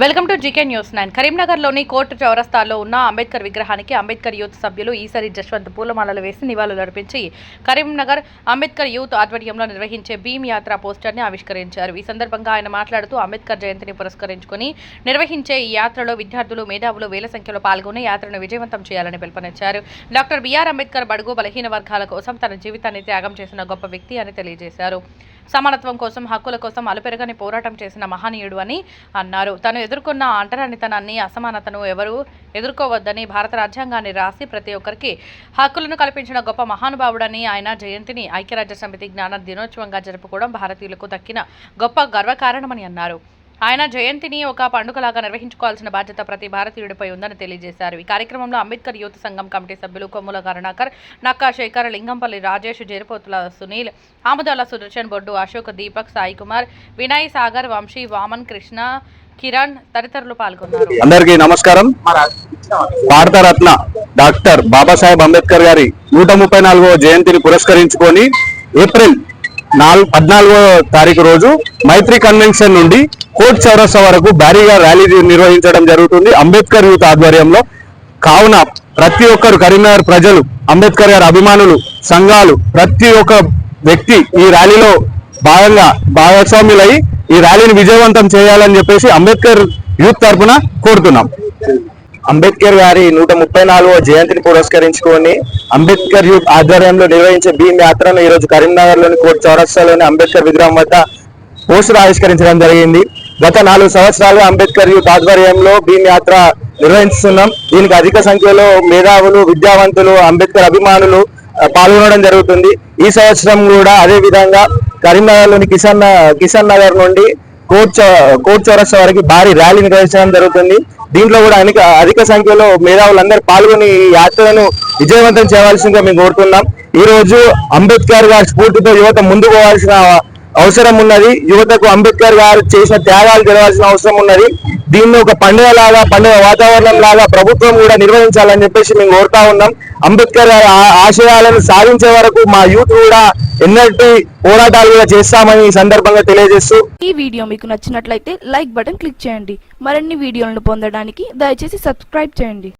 Welcome to GK news nine. కరీంనగర్లోని court చౌరస్తాలో ఉన్న అంబేద్కర్ విగ్రహానికి అంబేద్కర్ యూత్ సభ్యులు ఈసరి జశ్వంత్ పూలమాలలు వేసి నివాళులు అర్పించి కరీంనగర్ అంబేద్కర్ యూత్ ఆధ్వర్యంలో నిర్వహించే భీమ్ యాత్ర పోస్టర్ని ఆవిష్కరించారు. ఈ సందర్భంగా ఆయన మాట్లాడుతూ అంబేద్కర్ జయంతిని పురస్కరించుకుని నిర్వహించే ఈ యాత్రలో విద్యార్థులు మేధావులు వేల సంఖ్యలో పాల్గొని యాత్రను విజయవంతం చేయాలని పిలుపునిచ్చారు. డాక్టర్ బిఆర్ అంబేద్కర్ బడుగు బలహీన వర్గాల కోసం తన జీవితాన్ని త్యాగం చేసిన గొప్ప వ్యక్తి అని తెలియజేశారు. సమానత్వం కోసం హక్కుల కోసం అలుపెరగని పోరాటం చేసిన మహనీయుడు అని అన్నారు. తను ఎదుర్కొన్న అంటరానితనాన్ని అసమానతను ఎవరు ఎదుర్కోవద్దని భారత రాజ్యాంగాన్ని రాసి ప్రతి ఒక్కరికి హక్కులను కల్పించిన గొప్ప మహానుభావుడని ఆయన జయంతిని ఐక్యరాజ్య సమితి జ్ఞాన దినోత్సవంగా జరుపుకోవడం భారతీయులకు దక్కిన గొప్ప గర్వకారణమని అన్నారు. ఆయన జయంతిని ఒక పండుగలాగా నిర్వహించుకోవాల్సిన బాధ్యత ప్రతి భారతీయుడిపై ఉందని తెలియజేశారు. ఈ కార్యక్రమంలో అంబేద్కర్ యూత్ సంఘం కమిటీ సభ్యులు కొమ్ముల కరుణాకర్ నక్కా శేఖర్ లింగంపల్లి రాజేష్ జరిపోతుల సునీల్ ఆముదాల సుదర్శన్ బొడ్డు అశోక్ దీపక్ సాయి కుమార్ వినయ్ సాగర్ వంశీ వామన్ కృష్ణ కిరణ్ తదితరులు పాల్గొన్నారు. అందరికీ నమస్కారం. భారతరత్న డాక్టర్ బాబాసాహెబ్ అంబేద్కర్ గారి నూట ముప్పై నాలుగో జయంతిని పురస్కరించుకొని ఏప్రిల్ నాలుగు పద్నాలుగో తారీఖు రోజు మైత్రి కన్వెన్షన్ నుండి కోర్ట్ చౌరస్తా వరకు భారీగా ర్యాలీ నిర్వహించడం జరుగుతుంది. అంబేద్కర్ యూత్ ఆధ్వర్యంలో కావున ప్రతి ఒక్కరు కరీంనగర్ ప్రజలు అంబేద్కర్ గారి అభిమానులు సంఘాలు ప్రతి ఒక్క వ్యక్తి ఈ ర్యాలీలో భాగంగా భాగస్వాములై ఈ ర్యాలీని విజయవంతం చేయాలని చెప్పేసి అంబేద్కర్ యూత్ తరఫున కోరుతున్నాం. అంబేద్కర్ గారి నూట ముప్పై నాలుగో జయంతిని పురస్కరించుకొని అంబేద్కర్ యూత్ ఆధ్వర్యంలో నిర్వహించే భీమ్ యాత్రను ఈ రోజు కరీంనగర్లోని కోర్టు చౌరస్తాలోని అంబేద్కర్ విగ్రహం వద్ద పోస్టర్ ఆవిష్కరించడం జరిగింది. గత నాలుగు సంవత్సరాలుగా అంబేద్కర్ యూత్ ఆధ్వర్యంలో భీమ్ యాత్ర నిర్వహిస్తున్నాం. దీనికి అధిక సంఖ్యలో మేధావులు విద్యావంతులు అంబేద్కర్ అభిమానులు పాల్గొనడం జరుగుతుంది. ఈ సంవత్సరం కూడా అదే విధంగా కరీంనగర్లోని కిసాన్ కిషన్ కిషన్ నగర్ నుండి కోర్ట్ చౌ- కోర్ట్ చౌరస్తా వరకు భారీ ర్యాలీ నిర్వహించడం జరుగుతుంది. దీంట్లో కూడా అనేక అధిక సంఖ్యలో మేధావులందరూ పాల్గొని ఈ యాత్రను విజయవంతం చేయవలసిందిగా మేము కోరుతున్నాం. ఈ రోజు అంబేద్కర్ గారి స్ఫూర్తితో యువత ముందుకోవాల్సిన అవసరం ఉన్నది. యువతకు అంబేద్కర్ గారు చేసిన త్యాగాలు తెలవాల్సిన అవసరం ఉన్నది. దీన్ని ఒక పండుగ లాగా పండుగ వాతావరణం లాగా ప్రభుత్వం కూడా నిర్వహించాలని చెప్పేసి మేము కోరుతా ఉన్నాం. అంబేద్కర్ గారి ఆ- ఆశయాలను సాధించే వరకు మా యూత్ కూడా ఎన్నటి పోరాటాలు కూడా చేస్తామని ఈ సందర్భంగా తెలియజేస్తూ ఈ వీడియో మీకు నచ్చినట్లయితే లైక్ బటన్ క్లిక్ చేయండి. మరిన్ని వీడియోలను పొందడానికి దయచేసి సబ్స్క్రైబ్ చేయండి.